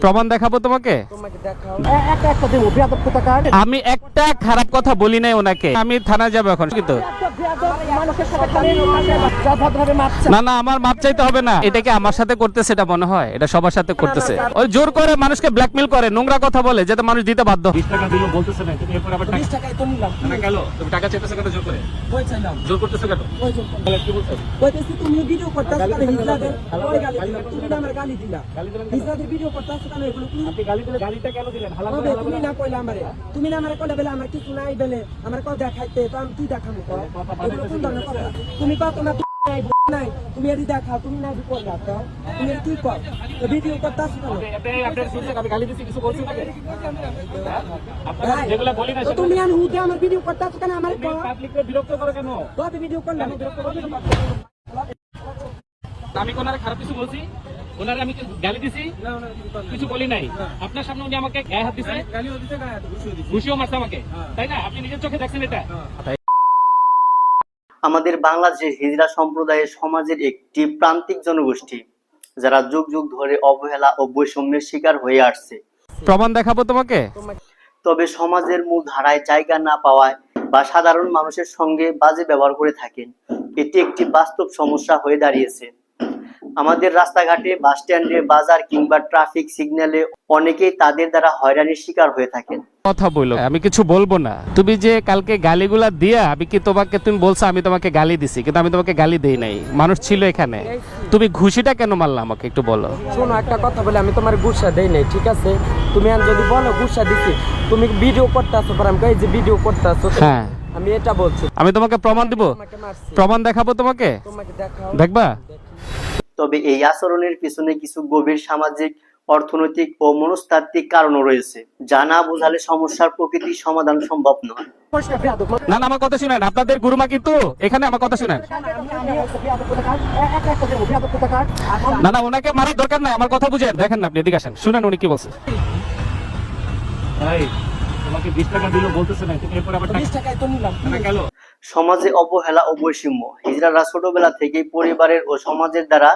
প্রমাণ দেখাবো তোমাকে? আমি একটা খারাপ কথা বলি নাই ওনাকে। আমি থানা যাব এখন কিন্তু না না আমার মাপ চাইতে হবে না। এটা কি আমার সাথে করতেছে এটা মনে হয়? এটা সবার সাথে করতেছে। ওই জোর করে মানুষকে ব্ল্যাকমেল করে নোংরা কথা বলে যাতে মানুষ দিতে বাধ্য টাকা দিল বলতেছে না তুমি এরপর আবার বিশ টাকায় নিলাম। টাকা গেল। তুমি টাকা চেতেছো কেন জোর করে? ওই চাইলাম। জোর করতেছো কেন? ওই জন্য। তাহলে কি বলছো? কইতেছি তুমি ভিডিও করতেছ কেন? হিজলাদের ওই গালি দিলা তুমি না আমার গালি দিলা। হিজলাদের ভিডিও করতেছ কেন? এগুলো কি আপনি গালি দিলে গালিটা কেন দিলেন? হালাল তুমি না কইলা আমারে। তুমি না আমারে কইলা বেলে আমার কিছু নাই বেলে আমার কও দেখাইতে তো আমি কি দেখামু? এগুলো কোন ধরনের কথা? তুমি তোমার নাই তুমি দেখাও তুমি না দি কইলা তো তুমি কি কর? ভিডিও করতেছ কেন? এতে আমি গালি দিচ্ছি কিছু বলছি নাকি? আপনারা ভাই, যেগুলো বলি না তো তুমি হুদে আমার ভিডিও করতেছ কেন? আমার বিরক্ত করে কেন? কবে ভিডিও করলাম? আমি কোনারে খারাপ কিছু বলছি? ওনারে আমি গালি দিছি? কিছু বলি নাই? আপনার সামনে উনি আমাকে গায়ে হাত দিছে? ঘুষিও মারছে আমাকে। তাই না? আপনি নিজের চোখে দেখছেন এটা? আমাদের বাংলাদেশের হিজরা সম্প্রদায়ের সমাজের একটি প্রান্তিক জনগোষ্ঠী যারা যুগ যুগ ধরে অবহেলা ও বৈষম্যের শিকার হয়ে আসছে। প্রমাণ দেখাবো তোমাকে? তবে সমাজের মূল ধারায় জায়গা না পাওয়ায় বা সাধারণ মানুষের সঙ্গে বাজে ব্যবহার করে থাকেন এটি একটি বাস্তব সমস্যা হয়ে দাঁড়িয়েছে। আমাদের রাস্তাঘাটে বাস স্ট্যান্ডে বাজার কিংবা ট্রাফিক সিগন্যালে অনেকেই তাদের দ্বারা হয়রানির শিকার হয়ে থাকেন। কথা বলো আমি কিছু বলব না। তুমি যে কালকে গালিগুলা দিয়া আমি কি তোমাকে তুমি বলছো আমি তোমাকে গালি দিছি কিন্তু আমি তোমাকে গালি দেই নাই। মানুষ ছিল এখানে। তুমি ঘুষিটা কেন মারলা আমাকে একটু বলো? শোনো একটা কথা বলে আমি তোমার গুসা দেই নাই ঠিক আছে? তুমি আর যদি বলো গুসা দিছি তুমি ভিডিও করতে আসো পর আমি কই যে ভিডিও করতে আসো হ্যাঁ। আমি এটা বলছি। আমি তোমাকে প্রমাণ দিব? প্রমাণ দেখাবো তোমাকে? তোমাকে দেখাও। দেখবা? তবে এই আচরণের পিছনে কিছু গভীর সামাজিক অর্থনৈতিক ও মনস্তাত্ত্বিক কারণও রয়েছে যা না বোঝালে সমস্যার প্রকৃতি সমাধান সম্ভব নয়। না না আমার কথা শুনেন। আপনাদের গুরুমা কিন্তু এখানে আমার কথা শুনেন। না না ওনাকে মারার দরকার নাই আমার কথা বুঝেন। দেখেন না আপনি এদিকে আসেন। শুনেন উনি কি বলছে। ভাই তোমাকে বিশ টাকা দিল বলতেছে না তুমি এরপর আবার বিশ টাকায় তো নিলাম। টাকা গেল। সমাজে অবহেলা ও বৈষম্য। হিজড়ারা ছোটবেলা থেকেই পরিবারের ও সমাজের দ্বারা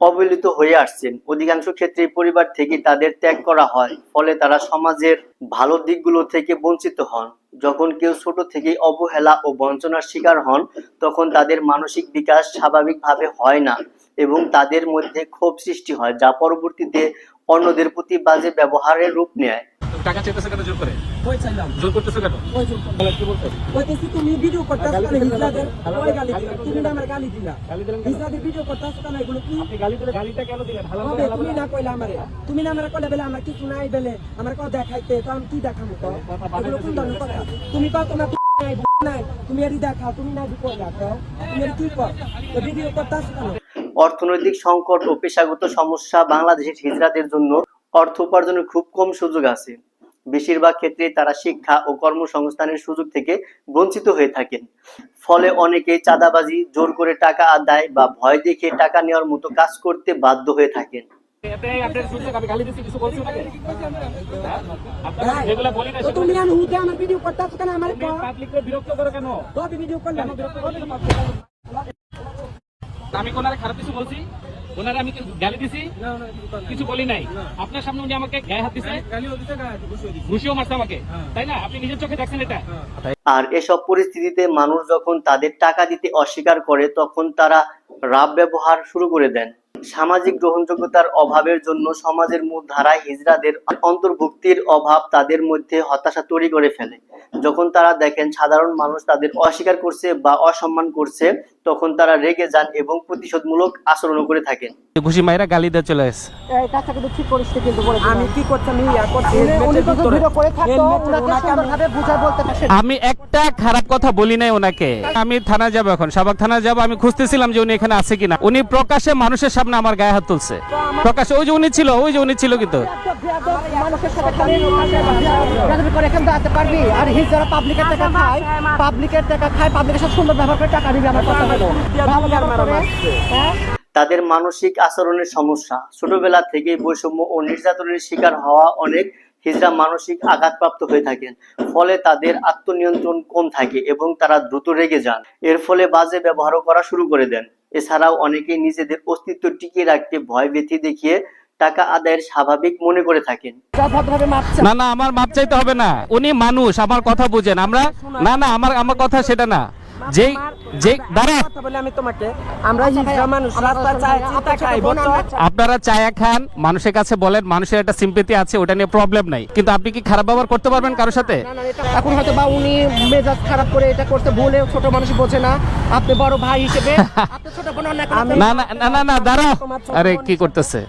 অবহেলিত হয়ে আসছেন। অধিকাংশ ক্ষেত্রে পরিবার থেকে তাদের ত্যাগ করা হয়, ফলে তারা সমাজের ভালো দিকগুলো থেকে বঞ্চিত হন। যখন কেউ ছোট থেকেই অবহেলা ও বঞ্চনার শিকার হন, তখন তাদের মানসিক বিকাশ স্বাভাবিকভাবে হয় না এবং তাদের মধ্যে ক্ষোভ সৃষ্টি হয়, যা পরবর্তীতে অন্যদের প্রতি বাজে ব্যবহারের রূপ নেয়। টাকা চেতেছো কেন জোর করে? ওই চাইলাম। জোর করতেছো কেন? ওই জন্য। তাহলে কি বলছো কইতেছি তুমি ভিডিও কেন হিজলাদের ওই গালি দিলা তুমি না আমার গালি দিলা? হিজলাদের ভিডিও কেন এগুলো কি? আপনি গালি দিলে গালিটা কেন হবে তুমি না কইলা আমারে। তুমি না আমারে কইলা বেলে আমার কিছু নাই বেলে আমার কও দেখাইতে তো আমি কি দেখামু কও? এগুলো কোন ধরনের কথা? তুমি কও তোমার নাই নাই? তুমি এদি দেখাও তুমি না দি কইলা কও? তুমি কি কর তো ভিডিও করতে কেন? অর্থনৈতিক সংকট ও পেশাগত সমস্যা বাংলাদেশের হিজড়াদের জন্য অর্থ উপার্জনের খুব কম সুযোগ আছে। বেশিরভাগ ক্ষেত্রে তারা শিক্ষা ও কর্মসংস্থানের সুযোগ থেকে বঞ্চিত হয়ে থাকেন। ফলে অনেকেই চাঁদাবাজি, জোর করে টাকা আদায় বা ভয় দেখে টাকা নেওয়ার মতো কাজ করতে বাধ্য হয়ে থাকেন। আমি কেন খারাপ কিছু বলছি? ওনারে আমি গালি দিছি? কিছু বলি নাই। আপনার সামনে উনি আমাকে গায়ে হাত দিছে। ঘুষিও মারছে আমাকে। তাই না? আপনি নিজের চোখে দেখছেন এটা? আর এসব পরিস্থিতিতে মানুষ যখন তাদের টাকা দিতে অস্বীকার করে তখন তারা রাব ব্যবহার শুরু করে দেন। সামাজিক গ্রহণযোগ্যতার অভাবের জন্য সমাজের মূল ধারায় হিজড়াদের অন্তর্ভুক্তির অভাব তাদের মধ্যে হতাশা তৈরি করে ফেলে। যখন তারা দেখেন সাধারণ মানুষ তাদের অস্বীকার করছে বা অসম্মান করছে তখন তারা রেগে যান এবং প্রতিশোধমূলক আচরণও করে থাকেন। ঘুষি মাইরা গালি দিয়ে চলে বলে আমি ইয়া করছি একটা খারাপ কথা বলি নাই ওনাকে। আমি থানায় যাব এখন। সাবাক থানায় যাব। আমি খুঁজতেছিলাম যে উনি এখানে আছে কিনা। উনি প্রকাশ্যে মানুষের সামনে আমার গায়ে হাত তুলছে। প্রকাশ্যে ওই যে উনি ছিল, ওই যে উনি ছিল কিন্তু। তাদের মানসিক আচরণের সমস্যা। ছোটবেলা থেকে বৈষম্য ও নির্যাতনের শিকার হওয়া অনেক হিজড়া মানসিক আঘাতপ্রাপ্ত হয়ে থাকেন ফলে তাদের আত্মনিয়ন্ত্রণ কম থাকে এবং তারা দ্রুত রেগে যান। এর ফলে বাজে ব্যবহারও করা শুরু করে দেন। এছাড়াও অনেকেই নিজেদের অস্তিত্ব টিকিয়ে রাখতে ভয় ব্যথি দেখিয়ে টাকা আদায়ের স্বাভাবিক মনে করে থাকেন। না না আমার মাপ চাইতে হবে না। উনি মানুষ আমার কথা বুঝেন। আমরা না না আমার আমার কথা সেটা না। যেই যে দাঁড়া। আমি তোমাকে। আমরা মানুষ রাস্তা চাই চিন্তা খাই বুঝছ? আপনারা চায়া খান মানুষের কাছে বলেন মানুষের একটা সিম্পেতি আছে ওটা নিয়ে প্রবলেম নাই। কিন্তু আপনি কি খারাপ ব্যবহার করতে পারবেন কারোর সাথে? এখন হয়তো বা উনি মেজাজ খারাপ করে এটা করতে ভুলে ছোট মানুষ বোঝে না। আপনি বড় ভাই হিসেবে আপনি ছোট বোন অন্যায় করতে না না না না না দাঁড়াও। আরে কি করতেছে?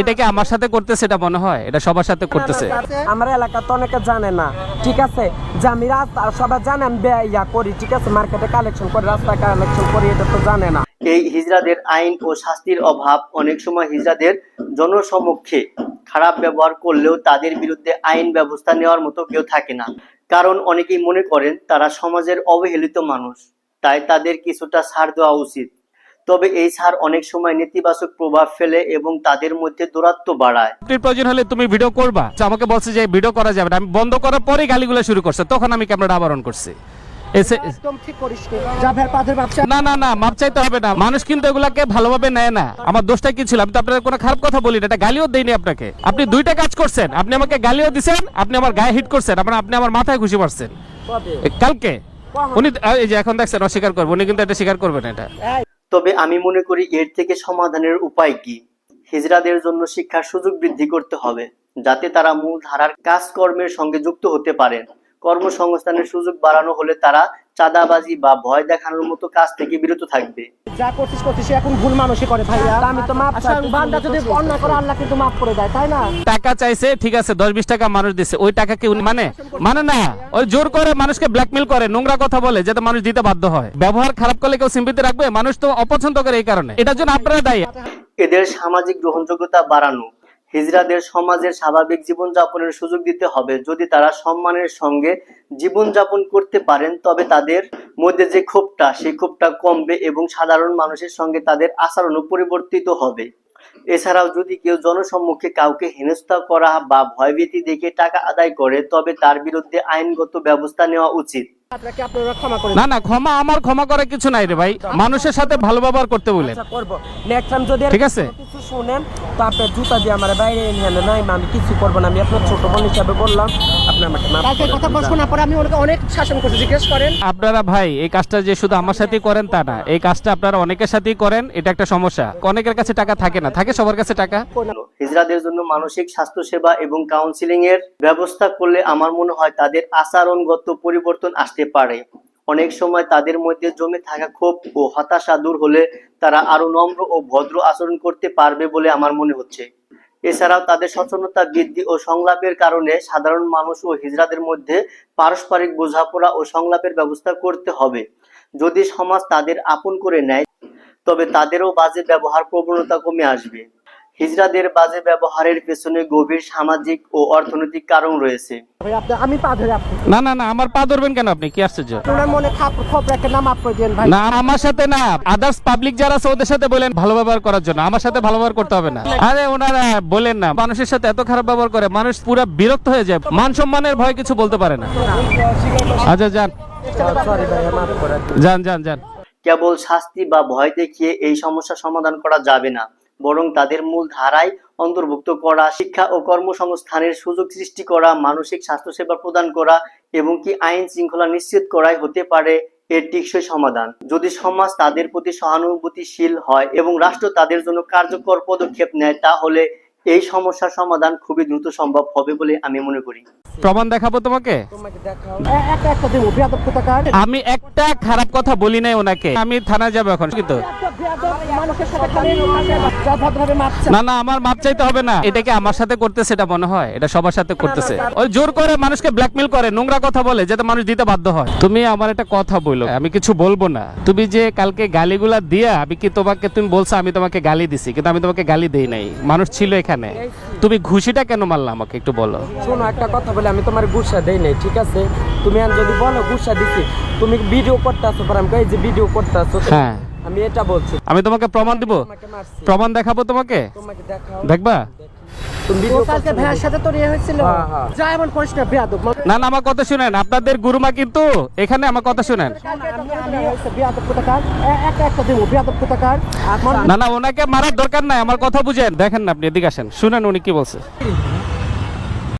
এটা কি আমার সাথে করতেছে এটা মনে হয়? এটা সবার সাথে করতেছে? আমার এলাকা তো অনেকে জানে না ঠিক আছে? যে আমি রাস্তা সবাই জানে আমি ইয়া করি ঠিক আছে? মার্কেটে কালেকশন করি কালেকশন করি এটা তো জানে না। এই হিজড়াদের আইন ও শাস্তির অভাব অনেক সময় হিজড়াদের জনসমক্ষে খারাপ ব্যবহার করলেও তাদের বিরুদ্ধে আইন ব্যবস্থা নেওয়ার মতো কেউ থাকে না। কারণ অনেকেই মনে করেন তারা সমাজের অবহেলিত মানুষ তাই তাদের কিছুটা ছাড় দেওয়া উচিত। তবে এই ছাড় অনেক সময় নেতিবাচক প্রভাব ফেলে এবং তাদের মধ্যে দূরত্ব বাড়ায়। প্রয়োজন হলে তুমি ভিডিও করবা। আমাকে বলছে যে ভিডিও করা যাবে না। আমি বন্ধ করার পরেই গালিগুলো শুরু করছে। তখন আমি ক্যামেরাটা আবরণ করছি। এসে একদম ঠিক করিস নি। যা ভের পাথর ব্যবসা না না না মাপ চাইতে হবে না। মানুষ কিন্তু এগুলাকে ভালোভাবে নেয় না। আমার দোষটা কি ছিল? আমি তো আপনার কোনো খারাপ কথা বলি না। এটা গালিও দেইনি আপনাকে। আপনি দুইটা কাজ করছেন। আপনি আমাকে গালিও দিছেন আপনি আমার গায়ে হিট করছেন। আপনি আমার মাথায় খুশি এ, কালকে? উনি এই যে এখন দেখছেন অস্বীকার করবে। উনি কিন্তু এটা স্বীকার করবেন এটা। তবে আমি মনে করি এর থেকে সমাধানের উপায় কি? হিজড়াদের জন্য শিক্ষার সুযোগ বৃদ্ধি করতে হবে যাতে তারা মূল ধারার কাজকর্মের সঙ্গে যুক্ত হতে পারেন। কর্মসংস্থানের সুযোগ বাড়ানো হলে তারা চাঁদাবাজি বা ভয় দেখানোর মতো কাজ থেকে বিরত থাকবে। যা করছিস করছিস এখন ভুল মানুষই করে ভাইয়া। আমি তো মাপ আচ্ছা চাইতেছি, বান্দা যদি। অন্যায় করে আল্লাহ কিন্তু মাফ করে দেয় তাই না? টাকা চাইছে ঠিক আছে দশ বিশ টাকা মানুষ দিচ্ছে ওই টাকা কি উনি মানে? মানে না ওই জোর করে মানুষকে ব্ল্যাকমেল করে নোংরা কথা বলে যাতে মানুষ দিতে বাধ্য হয়। ব্যবহার খারাপ করলে কেউ সিম্পিতে রাখবে? মানুষ তো অপছন্দ করে এই কারণে। এটার জন্য আপনারা দায়ী। এদের সামাজিক গ্রহণযোগ্যতা বাড়ানো হিজড়াদের সমাজের স্বাভাবিক জীবনযাপনের সুযোগ দিতে হবে। যদি তারা সম্মানের সঙ্গে জীবনযাপন করতে পারেন, তবে তাদের মধ্যে যে ক্ষোভটা, সেই ক্ষোভটা কমবে এবং সাধারণ মানুষের সঙ্গে তাদের আচরণও পরিবর্তিত হবে। এছাড়াও যদি কেউ জনসম্মুখে কাউকে হেনস্থা করা বা ভয়ভীতি দেখে টাকা আদায় করে, তবে তার বিরুদ্ধে আইনগত ব্যবস্থা নেওয়া উচিত। না না ক্ষমা আমার ক্ষমা করার কিছু নাই রে ভাই। মানুষের সাথে ভালো ব্যবহার করতে বলেন আচ্ছা করব। নেক্সট টাইম যদি ঠিক আছে। এরকম কিছু শুনেন তো আপনার জুতা দিয়ে আমার বাইরে নিয়ে নাই আমি কিছু করব না আমি আপনার ছোট বোন হিসাবে বললাম। কালকে কথা দেন। বল পরে আমি ওনাকে অনেক শাসন করছি জিজ্ঞেস করেন। আপনারা ভাই এই কাজটা যে শুধু আমার সাথেই করেন তা না এই কাজটা আপনারা অনেকের সাথেই করেন এটা একটা সমস্যা। অনেকের কাছে টাকা থাকে না থাকে সবার কাছে টাকা? হিজড়াদের জন্য মানসিক স্বাস্থ্য সেবা এবং কাউন্সিলিং এর ব্যবস্থা করলে আমার মনে হয় তাদের আচরণগত পরিবর্তন আসতে পারে। অনেক সময় তাদের মধ্যে জমে থাকা ক্ষোভ ও হতাশা দূর হলে তারা আরও নম্র ও ভদ্র আচরণ করতে পারবে বলে আমার মনে হচ্ছে। এছাড়াও তাদের সচেতনতা বৃদ্ধি ও সংলাপের কারণে সাধারণ মানুষ ও হিজড়াদের মধ্যে পারস্পরিক বোঝাপড়া ও সংলাপের ব্যবস্থা করতে হবে। যদি সমাজ তাদের আপন করে নেয়, তবে তাদেরও বাজে ব্যবহার প্রবণতা কমে আসবে। হিজড়াদের বাজে ব্যবহারের পেছনে গভীর সামাজিক ও অর্থনৈতিক কারণ রয়েছে। আমি পা ধরে আপনি না না না আমার পা ধরবেন কেন আপনি? কি আশ্চর্য? মনে খাপ খোপ না মাফ দেন ভাই। না আমার সাথে না। আদার্স পাবলিক যারা আছে ওদের সাথে বলেন ভালো ব্যবহার করার জন্য। আমার সাথে ভালো ব্যবহার করতে হবে না। আরে ওনারা বলেন না মানুষের সাথে এত খারাপ ব্যবহার করে মানুষ পুরো বিরক্ত হয়ে যায়। মান সম্মানের ভয় কিছু বলতে পারে না। আচ্ছা যান। যান যান যান। কেবল শাস্তি বা ভয় দেখিয়ে এই সমস্যা সমাধান করা যাবে না। বরং তাদের মূল ধারায় অন্তর্ভুক্ত করা শিক্ষা ও কর্মসংস্থানের সুযোগ সৃষ্টি করা মানসিক স্বাস্থ্যসেবা প্রদান করা এবং কি আইন শৃঙ্খলা নিশ্চিত করাই হতে পারে এর টেকসই সমাধান। যদি সমাজ তাদের প্রতি সহানুভূতিশীল হয় এবং রাষ্ট্র তাদের জন্য কার্যকর পদক্ষেপ নেয় তাহলে এই সমস্যার সমাধান খুবই দ্রুত সম্ভব হবে বলে আমি মনে করি। প্রমাণ দেখাবো তোমাকে? তোমাকে দেখাও। এ- একটা একটা দিব বিয়াদব কোথাকার? আমি একটা খারাপ কথা বলি নাই ওনাকে। আমি থানায় যাব এখন কিন্তু না না আমার মাপ চাইতে হবে না। এটা কি আমার সাথে করতেছে এটা মনে হয়? এটা সবার সাথে করতেছে। ওই জোর করে মানুষকে ব্ল্যাকমেল করে নোংরা কথা বলে যাতে মানুষ দিতে বাধ্য হয়। তুমি আমার একটা কথা বলো আমি কিছু বলব না। তুমি যে কালকে গালিগুলা দিয়া আমি কি তোমাকে তুমি বলছো আমি তোমাকে গালি দিছি কিন্তু আমি তোমাকে গালি দেই নাই। মানুষ ছিল এখানে। তুমি ঘুষিটা কেন মারলা আমাকে একটু বলো? শোনো একটা কথা বলে আমি তোমার গুসা দেই নাই ঠিক আছে? তুমি আর যদি বলো গুসা দিছি তুমি ভিডিও করতে আসো পর আমি যে ভিডিও করতে আসো হ্যাঁ। আমি এটা বলছি। আমি তোমাকে প্রমাণ দিব? প্রমাণ দেখাবো তোমাকে? দেখবা? ইয়ে হয়েছিল? যা এমন করিস না না আমার কথা শুনেন। আপনাদের গুরুমা কিন্তু এখানে আমার কথা শুনেন। না না ওনাকে মারার দরকার নাই আমার কথা বুঝেন। দেখেন না আপনি এদিকে আসেন। শুনেন উনি কি বলছে।